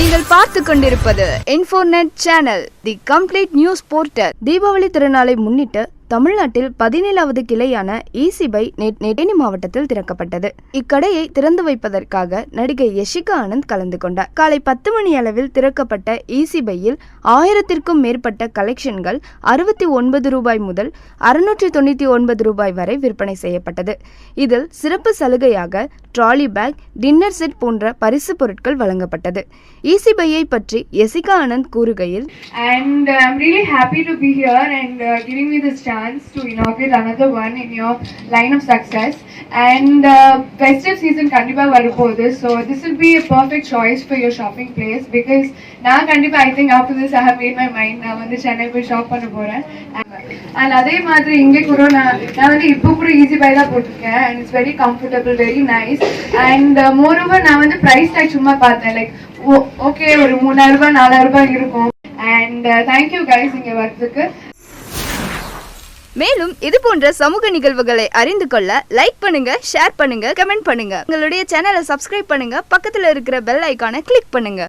நீங்கள் பார்த்து கொண்டிருப்பது infonet channel the complete news portal Deepavali திருநாளை முன்னிட்டு தமிழ்நாட்டில் பதினேழாவது கிளையான ஈசிபை பை மாவட்டத்தில் திறக்கப்பட்டது. இக்கடையை திறந்து வைப்பதற்காக நடிகை யஷிகா ஆனந்த் கலந்து கொண்டார். காலை பத்து மணி அளவில் திறக்கப்பட்ட ஈசிபையில் ஆயிரத்திற்கும் மேற்பட்ட கலெக்ஷன்கள் அறுபத்தி ஒன்பது ரூபாய் முதல் அறுநூற்றி தொண்ணூற்றி ஒன்பது ரூபாய் வரை விற்பனை செய்யப்பட்டது. இதில் சிறப்பு சலுகையாக ட்ராலி பேக் டின்னர் செட் போன்ற பரிசு பொருட்கள் வழங்கப்பட்டது. ஈசிபையை பற்றி யசிகா ஆனந்த் கூறுகையில் and uh, I'm really happy to be here and uh, giving chance to inaugurate another one in your line of success. And uh, festive season கண்டிப்பா வரப்போகுது. So this will be a perfect choice for your shopping place because நான் கண்டிப்பா I think after this I have made my mind. நான் வந்து சென்னை போய் shop பண்ண போறேன். And அதே மாதிரி இங்கே கூட நான் நான் வந்து இப்போ கூட ஈஸி பை தான் போட்டிருக்கேன். And it's very comfortable very nice and moreover நான் வந்து ப்ரைஸ் டேக் சும்மா பார்த்தேன். லைக் ஓகே ஒரு மூணாயிரம் ரூபாய் நாலாயிரம் ரூபாய் இருக்கும். அண்ட் தேங்க்யூ கைஸ் இங்கே வர்றதுக்கு. மேலும் இது போன்ற சமூக நிகழ்வுகளை அறிந்து கொள்ள லைக் பண்ணுங்க ஷேர் பண்ணுங்க கமெண்ட் பண்ணுங்க. உங்களுடைய சேனலை சப்ஸ்கிரைப் பண்ணுங்க பக்கத்துல இருக்கிற பெல் ஐகானை கிளிக் பண்ணுங்க.